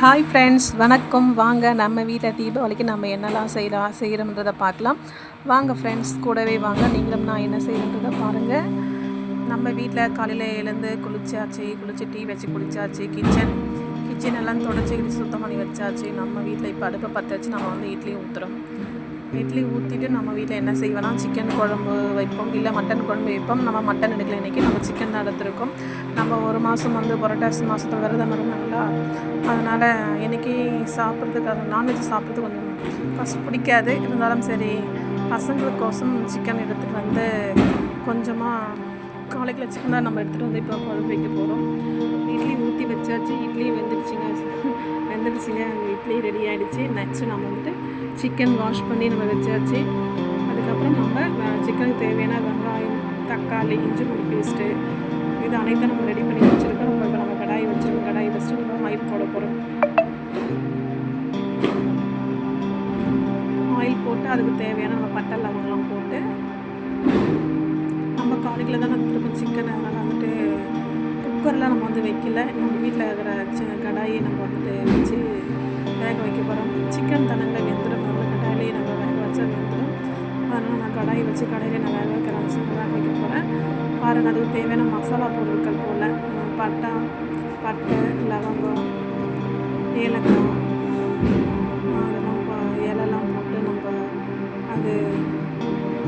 Hi friends வணக்கம். வாங்க நம்ம வீட்டில் தீபாவளிக்கு நம்ம என்னெல்லாம் செய்யலாம் செய்கிறோம்ன்றதை பார்க்கலாம். வாங்க ஃப்ரெண்ட்ஸ் கூடவே வாங்க. நீங்களும் நான் என்ன செய்கிறன்றதை பாருங்கள் நம்ம வீட்டில் காலையில் எழுந்து குளிச்சாச்சு குளிச்சு டீ வச்சு குளிச்சாச்சு கிச்சன் கிச்சன் எல்லாம் தொடச்சி சுத்தம் பண்ணி வச்சாச்சு. நம்ம வீட்டில் இப்போ அடுப்பை பற்ற வச்சு நம்ம வந்து இட்லி ஊற்றுறோம் இட்லி ஊற்றிட்டு நம்ம வீட்டில் என்ன செய்வோம்னா சிக்கன் குழம்பு வைப்போம் இல்லை மட்டன் குழம்பு வைப்போம். நம்ம மட்டன் எடுக்கல இன்றைக்கி நம்ம சிக்கன் தான் எடுத்திருக்கோம். நம்ம ஒரு மாதம் வந்து புரட்டாசி மாதத்தில் விரதம் இருந்தாங்களா அதனால் இன்றைக்கி சாப்பிட்றதுக்கு நான்வெஜ் சாப்பிட்றது கொஞ்சம் ஃபஸ்ட் பிடிக்காது. இருந்தாலும் சரி பசங்களுக்கோசம் சிக்கன் எடுத்துகிட்டு வந்து கொஞ்சமாக காலை கிலோ சிக்கன் தான் நம்ம எடுத்துகிட்டு வந்து இப்போ குழம்பு வைக்க போகிறோம் இட்லி ஊற்றி வச்சாச்சு. இட்லி வெந்துடுச்சுங்க. வெந்துடுச்சுங்க. இட்லி ரெடி ஆகிடுச்சு நெக்ஸ்ட்டு நம்ம வந்துட்டு சிக்கன் வாஷ் பண்ணி நம்ம வச்சாச்சு. அதுக்கப்புறம் நம்ம சிக்கனுக்கு தேவையான வெங்காயம் தக்காளி இஞ்சி பூண்டு பேஸ்ட்டு இது அனைத்தும் நம்ம ரெடி பண்ணி வச்சுருக்கோம். நம்ம இப்போ நம்ம கடாய் வச்சுருக்கோம் கடாய் ஃபஸ்ட்டு நம்ம ஆயில் போட போகிறோம் ஆயில் போட்டு அதுக்கு தேவையான நம்ம பட்டை லவங்கெல்லாம் போட்டு நம்ம காலையில் தான் திரும்ப சிக்கன் அதனால் வந்துட்டு குக்கரில் நம்ம வந்து வைக்கல. நம்ம வீட்டில் இருக்கிற நான் கடாயை வச்சு கடையில் நான் வேக வைக்கிறேன். வேக வைக்க போகிறேன் பாருங்கள் அதுக்கு தேவையான மசாலா பொருட்கள் போல் பட்டை பட்டை லவங்கம் ஏலக்காய் அதெல்லாம் இலெல்லாம் போட்டு நம்ம அது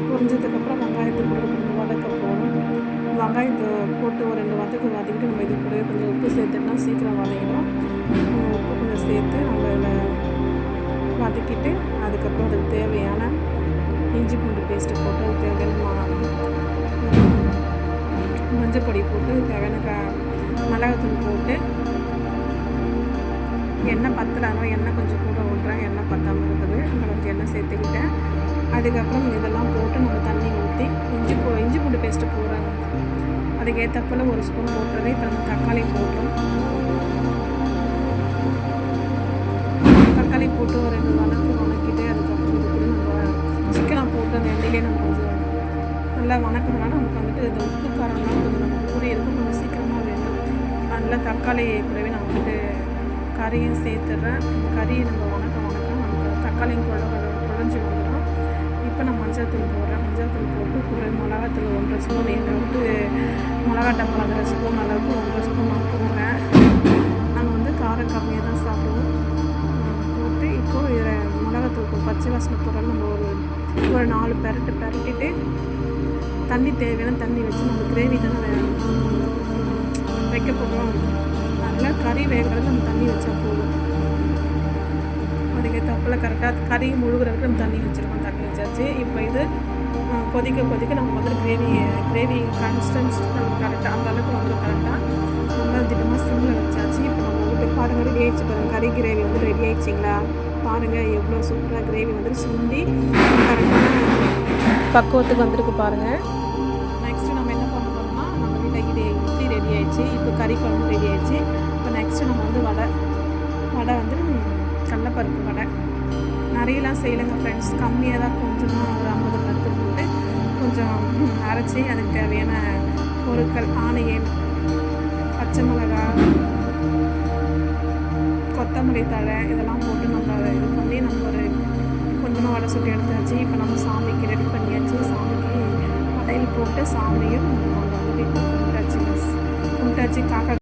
பொரிஞ்சதுக்கப்புறம் வெங்காயத்தை போட்டு வதக்க போகணும் வெங்காயத்தை போட்டு ஒரு ரெண்டு வதக்கு வதக்கிட்டு நம்ம இது கூடவே கொஞ்சம் உப்பு சேர்த்துட்டா சீக்கிரம் வதங்கிடும். உப்பு கொஞ்சம் சேர்த்து நம்ம இதில் வதக்கிட்டு அதுக்கப்புறம் அதுக்கு தேவையான இஞ்சி பூண்டு பேஸ்ட்டு போட்டு அது தேவையான மஞ்சள் பொடி போட்டு தேவையான க மிளகாத்தூள் போட்டு எண்ணெய் பத்தலானோ எண்ணெய் கொஞ்சம் கூட விட்றேன் எண்ணெய் பத்தாமல் இருக்குது. அப்புறம் கொஞ்சம் எண்ணெய் சேர்த்துக்கிட்டேன். அதுக்கப்புறம் இதெல்லாம் போட்டு நம்ம தண்ணி ஊற்றி இஞ்சி பூ இஞ்சி பூண்டு பேஸ்ட்டு போடுறேன். அதுக்கேற்றப்பில் ஒரு ஸ்பூன் போட்டுறது இப்போ நம்ம தக்காளி போட்டுரும் போட்டு நம்ம கொஞ்சம் நல்லா வணக்கணும்னா நமக்கு வந்துட்டு இந்த உப்பு காரம்லாம் கொஞ்சம் நம்ம கூறி இருக்கும் கொஞ்சம் சீக்கிரமாக வேணும் நல்லா தக்காளி கூடவே நான் வந்துட்டு கறியும் சேர்த்துட்றேன். கறியை நம்ம வணக்கம் வணக்கம். நமக்கு தக்காளியும் குழ குழஞ்சி வந்துடும். இப்போ நான் மஞ்சள் தூள் போடுறேன். மஞ்சள் தூள் போட்டு கூட மிளகாத்தூள் ஒன்றரை ஸ்பூன் எங்கள் விட்டு மிளகா டப்பா அரை ஸ்பூன் அளவுக்கு ஒன்றரை ஸ்பூன் நான் போடுறேன். நாங்கள் வந்து காரம் கம்மியாக தான் சாப்பிடுவோம் போட்டு இப்போது இதில் மிளகாத்தூள் பச்சை வாசனை போடுறது நம்ம ஒரு நாலு பெரட்டு பெரட்டிட்டு தண்ணி தேவையான தண்ணி வச்சு நம்ம கிரேவி தானே வைக்க போகிறோம் நல்லா கறி வேகிறது நம்ம தண்ணி வச்சா போதும். அதுக்கு தப்பில் கரெக்டாக கறி முழுகிறதுக்கு நம்ம தண்ணி வச்சுருக்கோம் தண்ணி வச்சாச்சு. இப்போ இது கொதிக்க கொதிக்க நம்ம வந்து கிரேவி கிரேவி கன்சிஸ்டன்ஸ் கரெக்டாக அந்த அளவுக்கு வந்து கரெக்டாக நம்ம திட்டமாக சிம்மில் வச்சாச்சு. இப்போ நம்ம வந்து பாருங்கள் ரெடி ஆகிடுச்சு பாருங்கள் கறி கிரேவி வந்து ரெடி ஆகிடுச்சிங்களா பாருங்கள் எவ்வளோ சூப்பராக கிரேவி வந்துட்டு சுண்டி கரெக்டான பக்குவத்துக்கு வந்திருக்கு பாருங்கள் நெக்ஸ்ட்டு நம்ம என்ன பண்ண போகிறோம்னா நம்ம வீட்டில் இட்லி இட்லி ரெடி ஆயிடுச்சு. இப்போ கறி குழம்பு ரெடி ஆயிடுச்சு. இப்போ நெக்ஸ்ட்டு நம்ம வந்து வடை. வடை வந்து கடலப்பருப்பு வடை. நிறையலாம் செய்யலைங்க ஃப்ரெண்ட்ஸ் கம்மியாக தான் கொஞ்சமாக ஒரு ஐம்பது பருப்பு போட்டு கொஞ்சம் அரைச்சி அதுக்கு தேவையான பொருட்கள் ஆனியன் பச்சை மிளகாய் கொத்தமல்லி தழை இதெல்லாம் போட்டு வடை சுட்டு எடுத்தாச்சு. இப்போ நம்ம சாமிக்கு ரெடி பண்ணியாச்சு. சாமிக்கு படையல் போட்டு சாமியும் நாங்கள் வந்து கும்பிட்டாச்சு கும்பிட்டாச்சு காக்கா